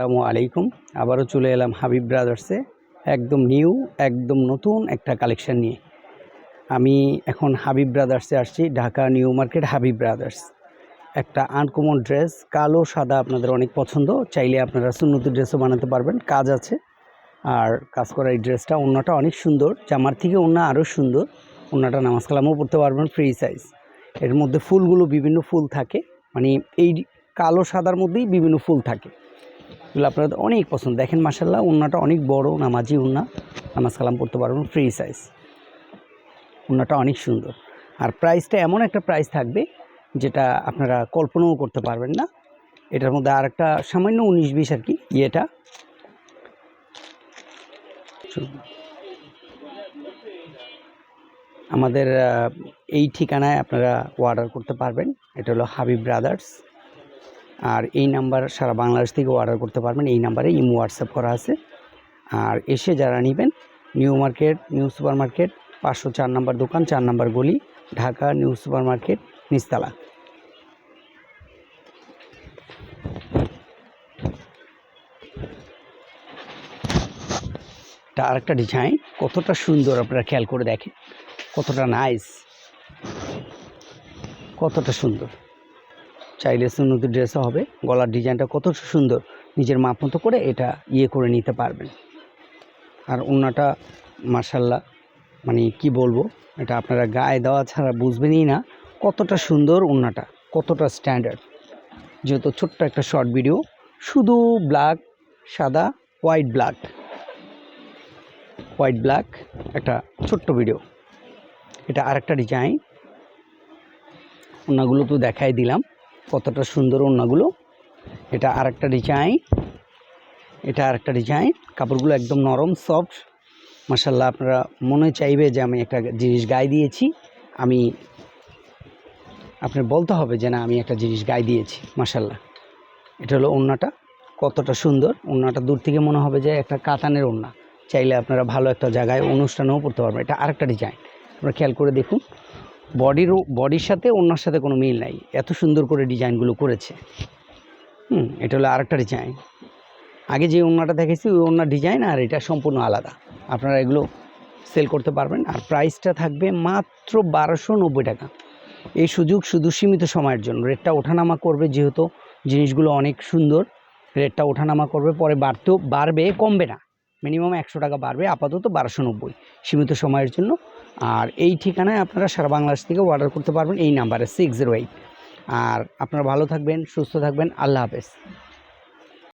আসসালামু আলাইকুম। আবারও চলে এলাম হাবিব ব্রাদার্সে। একদম নিউ, একদম নতুন একটা কালেকশন নিয়ে। আমি এখন হাবিব ব্রাদার্সে আসছি, Dhaka new market Habib brothers. একটা আনকমন ড্রেস, কালো, সাদা আপনাদের অনেক পছন্দ। চাইলে আপনারা সুন্নতি ড্রেসও বানাতে পারবেন, কাজ আছে। আর কাজ করা এই ড্রেসটা অন্যটা অনেক সুন্দর, জামার থেকে অন্য আরও সুন্দর। অন্যটা নামাজ কালামও পড়তে পারবেন, ফ্রি সাইজ। এর মধ্যে ফুলগুলো বিভিন্ন ফুল থাকে। মানে এই কালো, সাদার মধ্যেই বিভিন্ন ফুল থাকে। এগুলো আপনাদের অনেক পছন্দ। দেখেন মাসাল্লাহ উন্নাটা অনেক বড়, নামাজি উন্না। নামাজ কালাম পড়তে পারবেন ফ্রি সাইজ উন্নাটা অনেক সুন্দর। আর প্রাইসটা এমন একটা প্রাইস থাকবে, যেটা আপনারা কল্পনাও করতে পারবেন না। এটার মধ্যে আর একটা সামান্য উনিশ বিশ আর কি, ইয়েটা। আমাদের এই ঠিকানায় আপনারা অর্ডার করতে পারবেন। এটা হলো হাবিব ব্রাদার্স আর এই নাম্বার সারা বাংলাদেশ থেকে অর্ডার করতে পারবেন। এই নাম্বারে ইমো হোয়াটসঅ্যাপ করা আছে। আর এসে যারা নেবেন, new market, new super market পাঁচশো চার নাম্বার দোকান, চার নাম্বার গলি, ঢাকা, নিউ সুপার মার্কেট নিস্তালা এটা আরেকটা ডিজাইন কতটা সুন্দর আপনারা খেয়াল করে দেখেন। কতটা নাইস কতটা সুন্দর। চাইলে সুন্নতি ড্রেসও হবে। গলার ডিজাইনটা কত সুন্দর। নিজের মাপ মতো করে এটা ইয়ে করে নিতে পারবেন। আর ওনাটা মার্শাল্লাহ মানে কি বলব, এটা আপনারা গায়ে দেওয়া ছাড়া বুঝবেনই না কতটা সুন্দর ওনাটা, কতটা স্ট্যান্ডার্ড যেহেতু ছোট্ট একটা শর্ট ভিডিও শুধু ব্ল্যাক সাদা হোয়াইট ব্ল্যাক হোয়াইট ব্ল্যাক একটা ছোট্ট ভিডিও এটা আরেকটা ডিজাইন ওনাগুলো তো দেখাই দিলাম। কতটা সুন্দর ওনাগুলো এটা আরেকটা ডিজাইন এটা আরেকটা ডিজাইন কাপড়গুলো একদম নরম সফট মাসাল্লাহ আপনারা মনে চাইবে যে আমি একটা জিনিস গায়ে দিয়েছি। আমি, আপনার বলতে হবে যে না, আমি একটা জিনিস গায়ে দিয়েছি। মাসাল্লাহ এটা হলো ওড়নাটা। কতটা সুন্দর। ওড়নাটা দূর থেকে মনে হবে যে একটা কাতানের ওড়না। চাইলে আপনারা ভালো একটা জায়গায় অনুষ্ঠানেও পড়তে পারবেন। এটা আরেকটা ডিজাইন আপনারা খেয়াল করে দেখুন। বডিরও বডির সাথে ওনার সাথে কোনো মিল নাই। এত সুন্দর করে ডিজাইনগুলো করেছে। হুম, এটা হলো আরেকটা ডিজাইন। আগে যে ওনাটা দেখেছি, ওই ওনার ডিজাইন আর এটা সম্পূর্ণ আলাদা। আপনারা এগুলো সেল করতে পারবেন আর প্রাইসটা থাকবে মাত্র বারোশো নব্বই টাকা। এই সুযোগ শুধু সীমিত সময়ের জন্য। রেটটা ওঠানামা করবে যেহেতু জিনিসগুলো অনেক সুন্দর। রেটটা ওঠানামা করবে, পরে বাড়তেও বাড়বে, কমবে না। মিনিমাম একশো টাকা বাড়বে, আপাতত বারোশো নব্বই। সীমিত সময়ের জন্য আর এই ঠিকানায় আপনারা সারা বাংলাদেশ থেকে অর্ডার করতে পারবেন এই নাম্বারে সিক্স জিরো এইট আর আপনারা ভালো থাকবেন, সুস্থ থাকবেন, আল্লাহ হাফেজ।